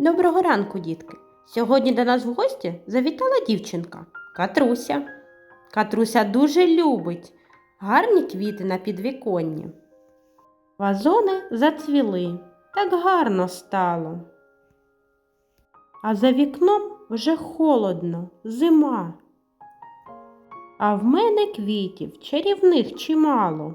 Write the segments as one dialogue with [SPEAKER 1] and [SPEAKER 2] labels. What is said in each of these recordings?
[SPEAKER 1] Доброго ранку, дітки! Сьогодні до нас в гості завітала дівчинка Катруся. Катруся дуже любить гарні квіти на підвіконні. Вазони зацвіли, так гарно стало. А за вікном вже холодно, зима. А в мене квітів чарівних чимало.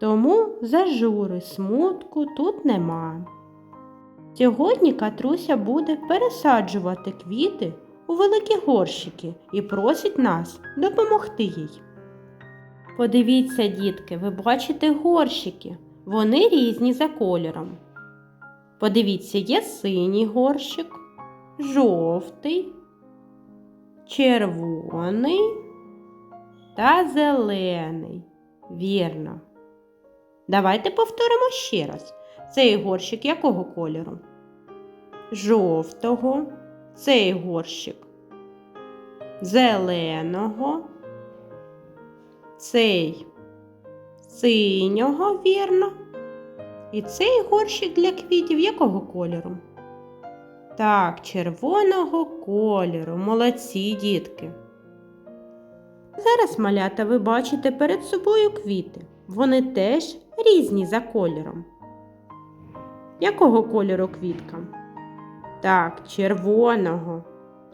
[SPEAKER 1] Тому зажури смутку тут нема. Сьогодні Катруся буде пересаджувати квіти у великі горщики і просить нас допомогти їй. Подивіться, дітки, ви бачите горщики. Вони різні за кольором. Подивіться, є синій горщик, жовтий, червоний та зелений. Вірно. Давайте повторимо ще раз. Цей горщик якого кольору? Жовтого. Цей горщик зеленого. Цей синього, вірно. І цей горщик для квітів якого кольору? Так, червоного кольору. Молодці, дітки. Зараз, малята, ви бачите перед собою квіти. Вони теж різні за кольором. Якого кольору квітка? Так, червоного.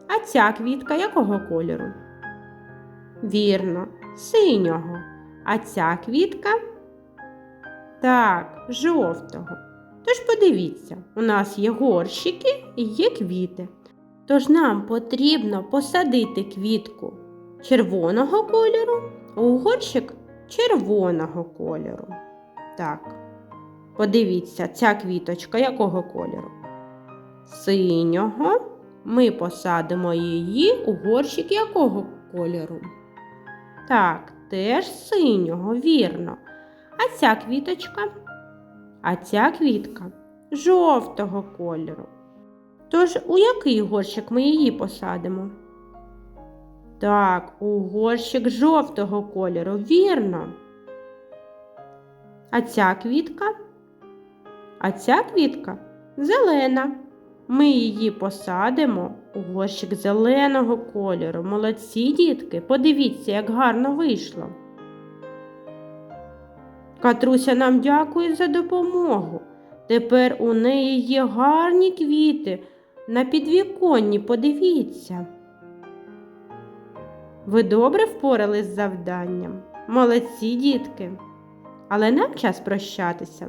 [SPEAKER 1] А ця квітка якого кольору? Вірно, синього. А ця квітка? Так, жовтого. Тож подивіться, у нас є горщики і є квіти. Тож нам потрібно посадити квітку червоного кольору у горщик червоного кольору. Так. Подивіться, ця квіточка якого кольору? Синього. Ми посадимо її у горщик якого кольору? Так, теж синього, вірно. А ця квіточка? А ця квітка жовтого кольору. Тож у який горщик ми її посадимо? Так, у горщик жовтого кольору, вірно. А ця квітка? А ця квітка зелена. Ми її посадимо у горщик зеленого кольору. Молодці дітки, подивіться, як гарно вийшло. Катруся нам дякує за допомогу. Тепер у неї є гарні квіти на підвіконні, подивіться. Ви добре впорались з завданням? Молодці дітки. Але нам час прощатися.